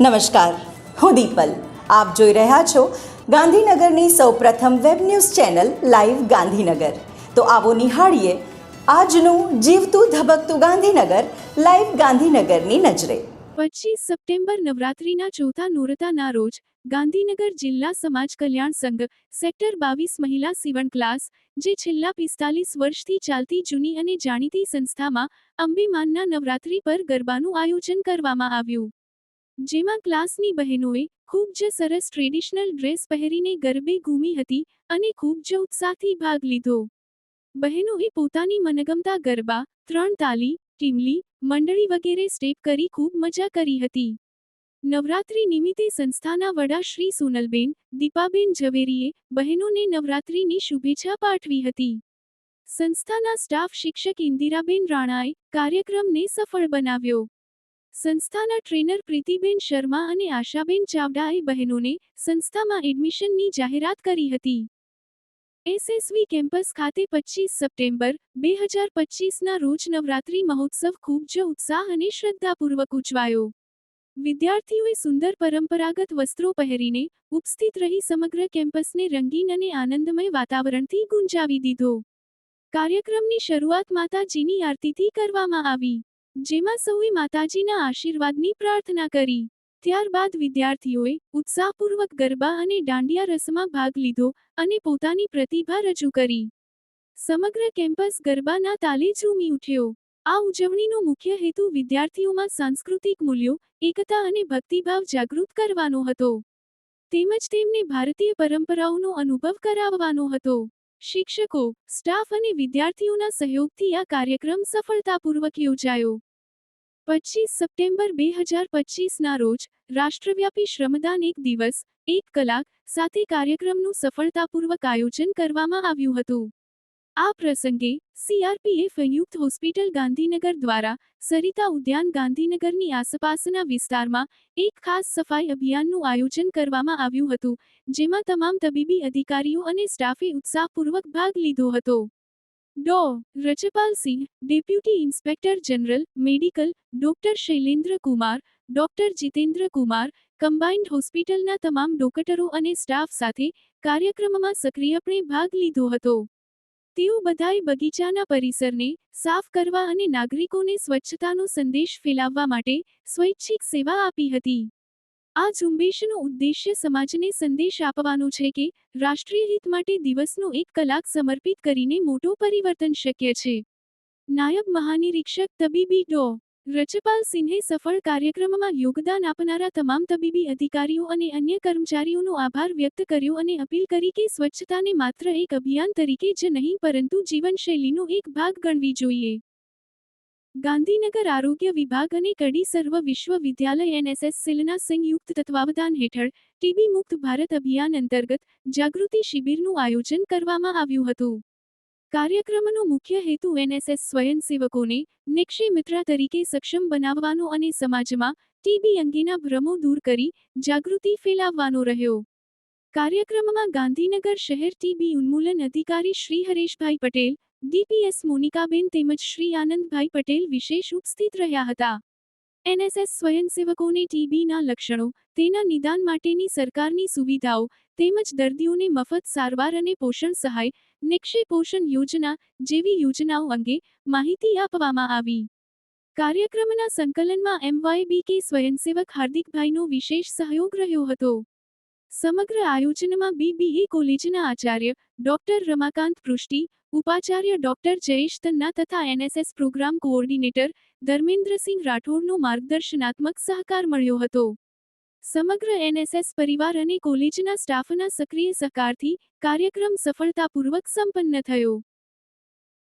નમસ્કાર. હું દીપલ. આપ જોઈ રહ્યા છો ગાંધીનગરની સૌપ્રથમ web news channel live Gandhinagar. તો આવો નિહાળીએ આજનું જીવતું ધબકતું ગાંધીનગર લાઈવ ગાંધીનગરની નજરે. પચીસ સપ્ટેમ્બર નવરાત્રિના ચોથા નોરતાના રોજ ગાંધીનગર જિલ્લા સમાજ કલ્યાણ સંઘ સેક્ટર બાવીસ મહિલા સીવણ ક્લાસ, જે છેલ્લા પિસ્તાલીસ વર્ષથી ચાલતી જૂની અને જાણીતી સંસ્થામાં અંબીમાનના નવરાત્રિ પર ગરબાનું આયોજન કરવામાં આવ્યું. જેમાં ક્લાસની બહેનોએ ખૂબ જ સરસ ટ્રેડિશનલ ડ્રેસ પહેરીને ગરબે ઘૂમી હતી અને ખૂબ જ ઉત્સાહથી ભાગ લીધો. બહેનોએ પોતાની મનગમતા ગરબા, ત્રણ તાલી, ટીમલી, મંડળી વગેરે સ્ટેપ કરી ખૂબ મજા કરી હતી. નવરાત્રી નિમિત્તે સંસ્થાના વડા શ્રી સોનલબેન, દીપાબેન ઝવેરીએ બહેનોને નવરાત્રિની શુભેચ્છા પાઠવી હતી. સંસ્થાના સ્ટાફ શિક્ષક ઇન્દિરાબેન રાણાએ કાર્યક્રમને સફળ બનાવ્યો. સંસ્થાના ટ્રેનર પ્રીતિબેન શર્મા અને આશાબેન ચાવડાએ બહેનોને સંસ્થામાં એડમિશનની જાહેરાત કરી હતી. એસએસવી કેમ્પસ ખાતે પચીસ સપ્ટેમ્બર, બે હજાર પચીસના રોજ નવરાત્રિ મહોત્સવ ખૂબ જ ઉત્સાહ અને શ્રદ્ધાપૂર્વક ઉજવાયો. વિદ્યાર્થીઓએ સુંદર પરંપરાગત વસ્ત્રો પહેરીને ઉપસ્થિત રહી સમગ્ર કેમ્પસને રંગીન અને આનંદમય વાતાવરણથી ગુંજાવી દીધો. કાર્યક્રમની શરૂઆત માતાજીની આરતીથી કરવામાં આવી. જેમાં સૌએ માતાજીના આશીર્વાદની પ્રાર્થના કરી. ત્યારબાદ વિદ્યાર્થીઓએ ઉત્સાહપૂર્વક ગરબા અને દાંડિયા રસમાં ભાગ લીધો અને પોતાની પ્રતિભા રજૂ કરી. સમગ્ર કેમ્પસ ગરબાના તાલે ઝૂમી ઉઠ્યો. આ ઉજવણીનો મુખ્ય હેતુ વિદ્યાર્થીઓમાં સાંસ્કૃતિક મૂલ્યો, એકતા અને ભક્તિભાવ જાગૃત કરવાનો હતો. તેમજ તેમને ભારતીય પરંપરાઓનો અનુભવ કરાવવાનો હતો. શિક્ષકો, સ્ટાફ અને વિદ્યાર્થીઓના સહયોગથી આ કાર્યક્રમ સફળતાપૂર્વક યોજાયો. પચીસ સપ્ટેમ્બર બે હજાર પચીસના રોજ રાષ્ટ્રવ્યાપી શ્રમદાન એક દિવસ, એક કલાક, સાથે કાર્યક્રમનું સફળતાપૂર્વક આયોજન કરવામાં આવ્યું હતું. આ પ્રસંગે સીઆરપીએફ સંયુક્ત હોસ્પિટલ ગાંધીનગર દ્વારા સરિતા ઉદ્યાન ગાંધીનગરની આસપાસના વિસ્તારમાં એક ખાસ સફાઈ અભિયાનનું આયોજન કરવામાં આવ્યું હતું, જેમાં તમામ તબીબી અધિકારીઓ અને સ્ટાફે ઉત્સાહપૂર્વક ભાગ લીધો હતો. ડો. Rajpal Singh deputy inspector general, medical, doctor Shailendra Kumar, doctor Jitendra Kumar, combined હોસ્પિટલના તમામ ડોક્ટરો અને સ્ટાફ સાથે કાર્યક્રમમાં સક્રિયપણે ભાગ લીધો હતો. તેઓ બધાએ બગીચાના પરિસરને સાફ કરવા અને નાગરિકોને સ્વચ્છતાનો સંદેશ ફેલાવવા માટે સ્વૈચ્છિક સેવા આપી હતી. આ ઝુંબેશનો ઉદ્દેશ્ય સમાજને સંદેશ આપવાનો છે કે રાષ્ટ્રીય હિત માટે દિવસનો એક કલાક સમર્પિત કરીને મોટો પરિવર્તન શક્ય છે. નાયબ મહાનિરીક્ષક તબીબી ડો. રચપાલ સિંહે સફળ કાર્યક્રમમાં યોગદાન આપનારા તમામ તબીબી અધિકારીઓ અને અન્ય કર્મચારીઓનો આભાર વ્યક્ત કર્યો અને અપીલ કરી કે સ્વચ્છતાને માત્ર એક અભિયાન તરીકે જ નહીં, પરંતુ જીવનશૈલીનો એક ભાગ ગણવી જોઈએ. ગાંધીનગર આરોગ્ય વિભાગ અને કડી સર્વ વિશ્વવિદ્યાલય એનએસએસ સિલના સંયુક્ત તત્વાવધાન હેઠળ ટીબી મુક્ત ભારત અભિયાન અંતર્ગત જાગૃતિ શિબિરનું આયોજન કરવામાં આવ્યું હતું. કાર્યક્રમનો મુખ્ય હેતુ એનએસએસ સ્વયંસેવકોને નિક્ષય મિત્રા તરીકે સક્ષમ બનાવવાનો અને સમાજમાં ટીબી અંગેના ભ્રમો દૂર કરી જાગૃતિ ફેલાવવાનો રહ્યો. કાર્યક્રમમાં ગાંધીનગર શહેર ટીબી ઉન્મૂલન અધિકારી શ્રી હરેશભાઈ પટેલ, ડીપીએસ મોનિકાબેન તેમજ શ્રી આનંદભાઈ પટેલ વિશેષ ઉપસ્થિત રહ્યા હતા. એનએસએસ સ્વયંસેવકોને ટીબીના લક્ષણો, તેના નિદાન માટેની સરકારની સુવિધાઓ, તેમજ દર્દીઓને મફત સારવાર અને પોષણ સહાય, નિક્ષે પોષણ યોજના જેવી યોજનાઓ અંગે માહિતી આપવામાં આવી. કાર્યક્રમના સંકલનમાં એમવાયબી કે સ્વયંસેવક હાર્દિકભાઈનો વિશેષ સહયોગ રહ્યો હતો. સમગ્ર આયોજનમાં બીબીએ કોલેજના આચાર્ય ડોક્ટર રમાકાંત પૃષ્ટિ, ઉપાચાર્ય ડોક્ટર જયેશ તન્ના તથા એનએસએસ પ્રોગ્રામ કોઓર્ડિનેટર ધર્મેન્દ્રસિંહ રાઠોડનો માર્ગદર્શનાત્મક સહકાર મળ્યો હતો. સમગ્ર એનએસએસ પરિવાર અને કોલેજના સ્ટાફના સક્રિય સહકારથી કાર્યક્રમ સફળતાપૂર્વક સંપન્ન થયો.